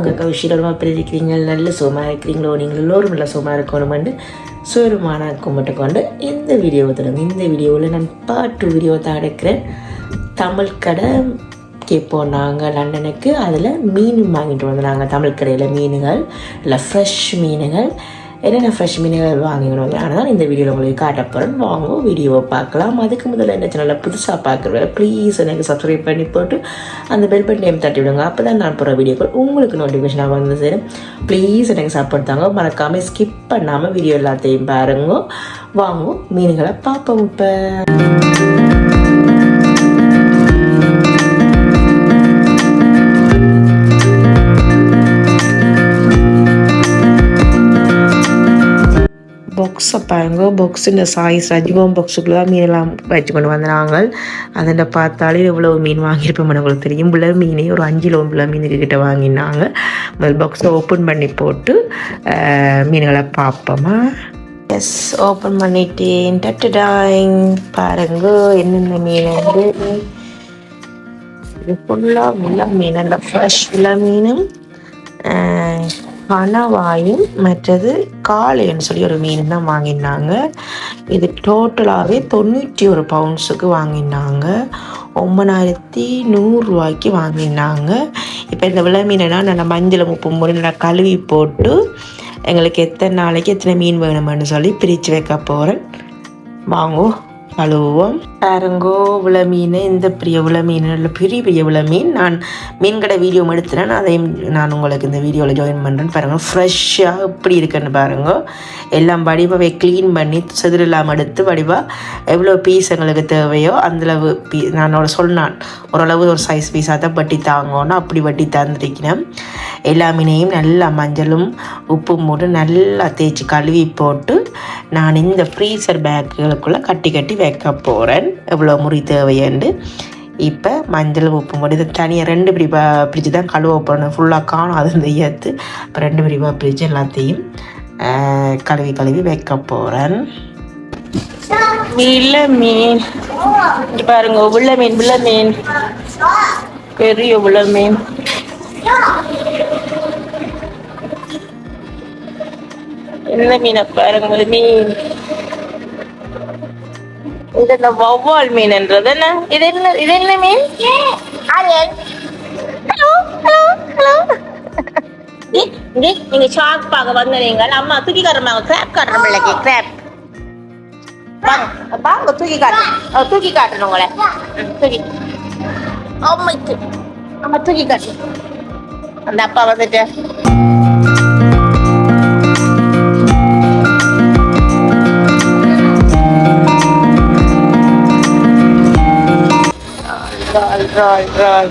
வாங்க கௌஷிரமாக அப்படி இருக்கிறீங்க நல்ல சுகமாக இருக்கிறீங்களோ நீங்கள் எல்லோரும் நல்ல சுகமாக இருக்கணுமெண்டு சோருமான கும்பிட்டு கொண்டு இந்த வீடியோவை தொடங்க இந்த வீடியோவில் நான் பாட்டு வீடியோ தான் எடுக்கிறேன். தமிழ் கடை கேட்போம் நாங்கள் லண்டனுக்கு. அதில் மீன் வாங்கிட்டு வந்து நாங்கள் தமிழ் கடையில் மீன்கள் இல்லை ஃப்ரெஷ் மீன்கள். என்னென்ன ஃப்ரெஷ் மீன்கள் வாங்கிக்கணும் அதனால் இந்த வீடியோவில் உங்களுக்கு காட்ட வாங்குவோம் வீடியோவை பார்க்கலாம். அதுக்கு முதல்ல என்ன சேனலில் புதுசாக பார்க்குறவங்க ப்ளீஸ் எனக்கு சப்ஸ்கிரைப் பண்ணி போட்டு அந்த பெல் பட்டன் நேம் தட்டி விடுங்க. அப்போ தான் நான் போகிற வீடியோக்கள் உங்களுக்கு நோட்டிஃபிகேஷனாக வந்து சேரும். ப்ளீஸ் எனக்கு சப்போர்ட் தாங்க. மறக்காமல் ஸ்கிப் பண்ணாமல் வீடியோ எல்லாத்தையும் பாருங்க. வாங்குவோம் மீன்களை பார்ப்போம் இப்போ. பாக்ஸை பாருங்க இந்த சாய்ஸ் ரஜிவம் பாக்ஸுக்குள்ள தான் மீனெல்லாம் வச்சு கொண்டு வந்தாங்க அதில் பார்த்தாலே எவ்வளோ மீன் வாங்கியிருப்போம் உங்களுக்கு தெரியும். புள்ள மீனே ஒரு அஞ்சு கிலோ பிள்ளை மீன் கிட்ட வாங்கினாங்க. முதல் பாக்ஸை ஓப்பன் பண்ணி போட்டு மீன்களை பார்ப்போமா. எஸ் ஓப்பன் பண்ணிட்டேன். டட்டுடாயிங். பாருங்க என்னென்ன மீன் வந்து. இது ஃபுல்லாக உள்ள மீன். நல்ல ஃப்ரெஷ் உள்ள மீனும் கணவாயும் மற்றது காளைன்னு சொல்லி ஒரு மீன் தான் வாங்கினாங்க. இது டோட்டலாகவே தொண்ணூற்றி ஒரு பவுன்ஸுக்கு வாங்கினாங்க. ஒம்பதாயிரத்தி நூறுரூவாய்க்கு வாங்கினாங்க. இப்போ இந்த விலை மீனைனா நல்லா மஞ்சள் முப்பு மூணு நல்லா கழுவி போட்டு எங்களுக்கு எத்தனை நாளைக்கு எத்தனை மீன் வேணுமென்னு சொல்லி பிரித்து வைக்க போகிறேன் வாங்குவோம் ஹலோ பாருங்கோ உள்ள மீன் இந்த பெரிய உள்ள மீன் இல்லை பெரிய பெரிய உள்ள மீன் நான் மீன்கடை வீடியோ எடுத்துறேன். அதையும் நான் உங்களுக்கு இந்த வீடியோவில் ஜாயின் பண்ணுறேன்னு பாருங்க ஃப்ரெஷ்ஷாக எப்படி இருக்குன்னு பாருங்க. எல்லாம் வடிவாகவே க்ளீன் பண்ணி செதில் இல்லாமல் எடுத்து வடிவாக எவ்வளோ பீஸ் எங்களுக்கு தேவையோ அந்தளவு பீ நான் சொன்னான் ஓரளவு ஒரு சைஸ் பீஸாக தான் வட்டி தாங்கன்னு அப்படி வட்டி தந்துருக்கிறேன். எல்லா மீனையும் நல்லா மஞ்சளும் உப்பும் போட்டு நல்லா தேய்ச்சி கழுவி போட்டு நான் இந்த ஃப்ரீசர் பேக்குகளுக்குள்ளே கட்டி கட்டி வைக்க போகிறேன் எவ்வளோ முறி தேவையண்டு. இப்போ மஞ்சள் உப்பு போட்டு இதை தனியாக ரெண்டு பிரிவாக பிரித்து தான் கழுவ போடணும் ஃபுல்லாக காணும் அது இந்த ஏற்று இப்போ ரெண்டு பிரிவாக பிரித்து எல்லாத்தையும் கழுவி கழுவி வைக்க போகிறேன் உள்ள மீன். இங்க பாருங்க உள்ள மீன் உள்ள மீன். பெரிய உள்ள மீன். என்ன மீனை பாருங்க ஒரு மீன். இது இந்த வௌவால் மீன்ன்றது என்ன? இது என்ன? இது என்ன மீன்? ஹலோ ஹலோ ஹலோ நீங்க ஷார்க் பார்க்க வந்தீங்க அம்மா தூக்கி காட்டுறமா கிராப் காட்டுற பிள்ளைக்கு கிராப் வாங்க தூக்கி காட்டு. தூக்கி காட்டணும் உங்களை. தூக்கி. அம்மைக்கு. அம்மா தூக்கி காட்டு. அந்த அப்பா வந்துட்டு. ரால் ரால் ரால்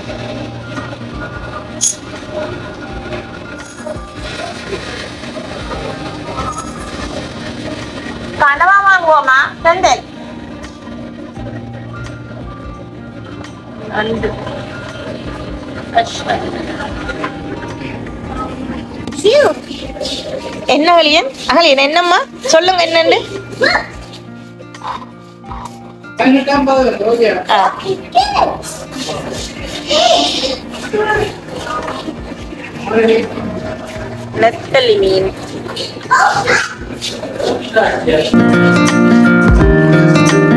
கனவா வாங்குவோமா செந்தல் நண்டு. என்ன வழியன் அகலியன் என்னம்மா சொல்லுங்க என்னன்னு ஆ. நெத்தலி மீன் நல்லா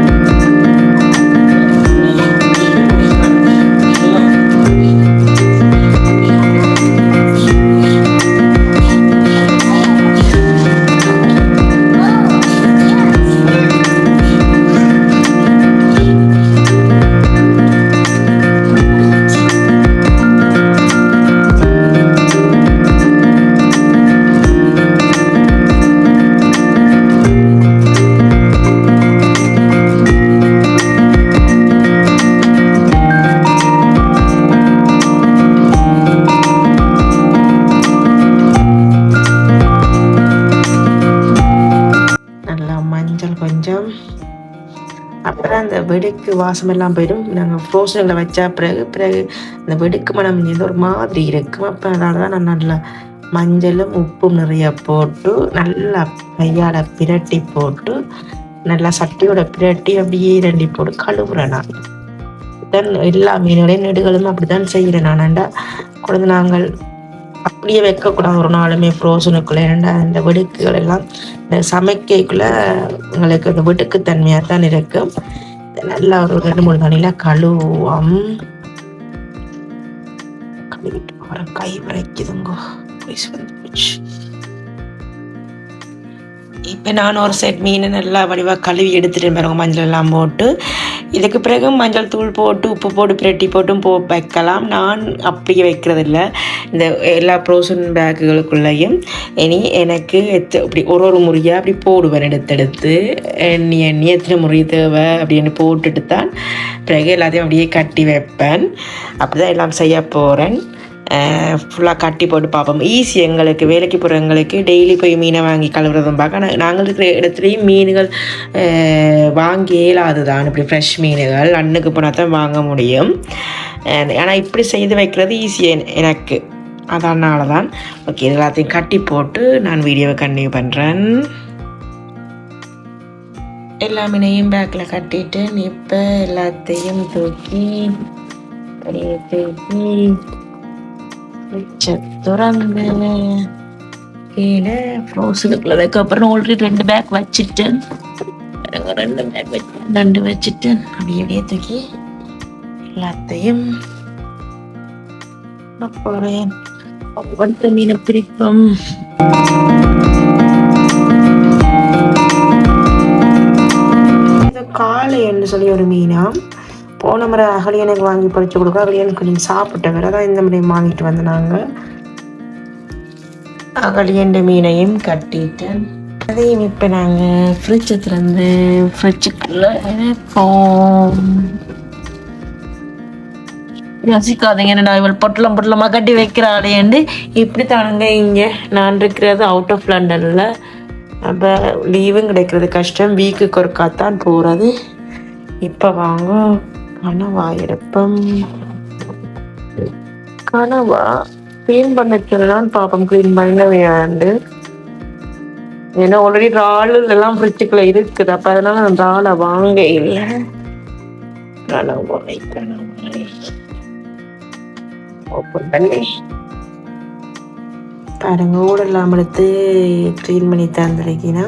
வெடுக்கு வாசமெல்லாம் போயிடும். நாங்கள் ஃப்ரோசனில் வச்சா பிறகு பிறகு இந்த வெடுக்கு மனம் இது ஒரு மாதிரி இருக்கும். அப்போ அதனால தான் நான் நல்லா மஞ்சளும் உப்பும் நிறைய போட்டு நல்லா கையால் பிரட்டி போட்டு நல்லா சட்டியோட பிரட்டி அப்படியே ரெண்டி போட்டு கழுவுறேன் நான். தென் எல்லா மீன்களையும் நெடுகளும் அப்படிதான் செய்கிறேன் செய்கிறேன் நானாண்டா குழந்தை நாங்கள் அப்படியே வைக்கக்கூடாது ஒரு நாளுமே ஃப்ரோசனுக்குள்ளே ஏன்னா இந்த வெடுக்குகள் எல்லாம் இந்த சமைக்கைக்குள்ளே எங்களுக்கு அந்த வெடுக்கு தன்மையாக தான் இருக்கும். நல்லா ஒரு ரெண்டு மூணு தண்ணியில் கழுவோம். கழுவிட்டு வர கை வரைக்குதுங்க. வயசு வந்து போச்சு இப்போ நான் ஒரு செட் மீனை நல்லா வடிவாக கழுவி எடுத்துட்டு பிறகு மஞ்சள் எல்லாம் போட்டு. இதுக்கு பிறகு மஞ்சள் தூள் போட்டு உப்பு போட்டு பிரட்டி போட்டும் போ வைக்கலாம். நான் அப்படியே வைக்கிறதில்ல. இந்த எல்லா ப்ரோசன் பேக்குகளுக்குள்ளேயும் இனி எனக்கு எத்து அப்படி ஒரு ஒரு முறையாக அப்படி போடுவேன் எடுத்தெடுத்து எண்ணி எண்ணி எத்தனை முறை தேவை அப்படின்னு போட்டுட்டு தான் பிறகு எல்லாத்தையும் அப்படியே கட்டி வைப்பேன். அப்படி தான் எல்லாம் செய்ய போகிறேன் ஃபுல்லாக கட்டி போட்டு பார்ப்போம். ஈஸி எங்களுக்கு வேலைக்கு போகிற எங்களுக்கு டெய்லி போய் மீனை வாங்கி கழுவுறதும் பார்க்க. ஆனால் நாங்கள் இருக்கிற இடத்துலையும் மீன்கள் வாங்கி இயலாது தான் இப்படி ஃப்ரெஷ் மீன்கள் அண்ணுக்கு போனால் தான் வாங்க முடியும். ஆனால் இப்படி செய்து வைக்கிறது ஈஸி எனக்கு. அதனால தான் ஓகே எல்லாத்தையும் கட்டி போட்டு நான் வீடியோவை கண்டினியூ பண்ணுறேன் எல்லா மீனையும் பேக்கில் கட்டிட்டு இப்போ எல்லாத்தையும் தூக்கி தூக்கி வச்ச திறந்து கீழே ஃப்ரோஸனுக்குள்ள வைக்க அப்புறம் ஆல்ரெடி ரெண்டு பேக் வச்சுட்டேன் ரெண்டு பேக் வச்சு ரெண்டு வச்சுட்டு அப்படியே அப்படியே தூக்கி எல்லாத்தையும் போட போறேன். ஒவ்வொருத்த மீனை பிரிப்போம் காளை என்று சொல்லி ஒரு மீனா போன முறை அகலியனுக்கு வாங்கி பறிச்சு கொடுக்க. அகலியனுக்கு நீங்கள் சாப்பிட்ட வேற தான் இந்த முறை வாங்கிட்டு வந்து நாங்கள் அகலியண்ட மீனையும் கட்டிட்டேன். அதையும் இப்போ நாங்கள் ஃப்ரிட்ஜு திறந்து ஃப்ரிட்ஜுக்குள்ளே போம் யோசிக்காதீங்க என்னடா இவள் பொட்டலம் பொட்டலமாக கட்டி வைக்கிறாளேண்டு இப்படி தானுங்க இங்கே நான் இருக்கிறது அவுட் ஆஃப் லண்டனில் அப்போ லீவும் கிடைக்கிறது கஷ்டம். வீக்குக்கு ஒருக்கா தான் போகிறது இப்போ வாங்க. கனவா எடுப்போம். கனவா க்ளீன் பண்ண சொல்லலாம் பார்ப்போம் க்ளீன் பண்ண வேண்டு ஏன்னா ஆல்ரெடி இறால் எல்லாம் ஃப்ரிட்ஜுக்குள்ள இருக்குது. அப்போ அதனால நான் இறாலை வாங்க இல்லை. கனவாய் கனவாய். ஓப்பன் பண்ணி. பாருங்க ஊடெல்லாம் எடுத்து க்ளீன் பண்ணி தந்துருக்கீங்கன்னா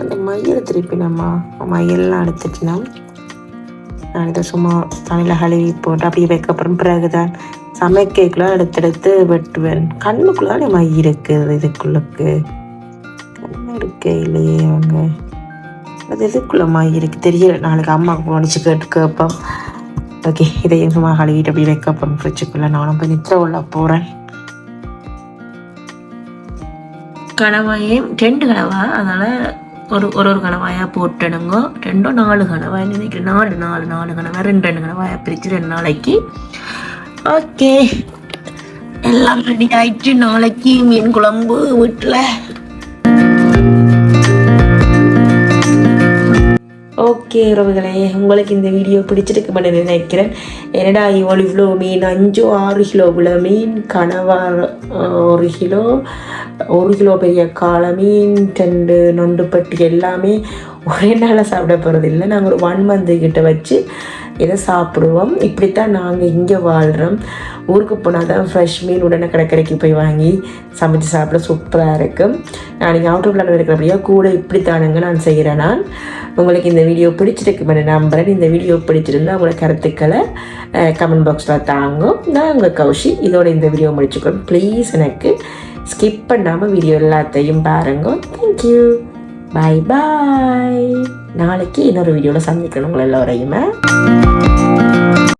அந்த மயில் திருப்பினம்மா மயிலெலாம் மையெல்லாம் எடுத்துட்டுனா நான் இதை சும்மா தண்ணியில் கழுவி போட்டு அப்படியே வைக்கப்புறம் பிறகுதான் சமைக்கலாம் எடுத்தெடுத்து வெட்டுவேன். கண்ணுக்குள்ளாலே நம்ம இருக்குது இதுக்குள்ளுக்கு. கண்ணு இருக்கே இல்லையே அவங்க அது எதுக்குள்ள மை இருக்கு. தெரியல. நாளைக்கு அம்மா கவனிச்சு கேட்டு கேட்போம். ஓகே இதையும் சும்மா கழுவிட்டு அப்படி வைக்க அப்புறம் ஃப்ரிட்ஜுக்குள்ளே நானும் போய் நித்திர உள்ள போகிறேன் கணவாயும் ரெண்டு கனவா? அதனால் ஒரு ஒரு ஒரு கணவாயாக போட்டுடுங்க ரெண்டோ நாலு கணவாய் நினைக்கிறேன் நாலு நாலு நாலு கணவாய் ரெண்டு ரெண்டு கணவாயாக பிரித்து ரெண்டு நாளைக்கு ஓகே எல்லாம் ரெடி ஆயிடுச்சு நாளைக்கு மீன் குழம்பு வீட்டில் ஓகே உறவுகளே உங்களுக்கு இந்த வீடியோ பிடிச்சிருக்கு பண்ண நினைக்கிறேன் என்னடா இவ்வளோ இவ்வளோ மீன் அஞ்சு ஆறு கிலோ இவ்வளோ மீன் கனவா ஒரு கிலோ ஒரு கிலோ பெரிய காளை மீன் ரெண்டு நொண்டுப்பட்டி எல்லாமே ஒரே நாளில் சாப்பிட போகிறது இல்லை. நாங்கள் ஒரு ஒன் மந்த்து கிட்ட வச்சு இதை சாப்பிடுவோம். இப்படித்தான் நாங்கள் இங்கே வாழ்கிறோம் ஊருக்கு போனால் தான் ஃப்ரெஷ் மீன் உடனே கடற்கரைக்கு போய் வாங்கி சமைச்சு சாப்பிட சூப்பராக இருக்கும். நான் நீங்கள் அவுட் பிளான் இருக்கிறபடியா கூட இப்படித்தானுங்க நான் செய்கிறேன் நான். உங்களுக்கு இந்த வீடியோ பிடிச்சிருக்கு மாதிரி நம்புறேன். இந்த வீடியோ பிடிச்சிருந்தா உங்களோட கருத்துக்களை கமெண்ட் பாக்ஸில் தாங்கும். நான் உங்கள் கௌஷி. இதோட இந்த வீடியோ முடிச்சுக்கிறேன் ப்ளீஸ் எனக்கு ஸ்கிப் பண்ணாமல் வீடியோ எல்லாத்தையும் பாருங்க. தேங்க்யூ பாய் பாய் நாளைக்கு இன்னொரு வீடியோவில் சந்திக்கணும் உங்களை எல்லோரையுமே.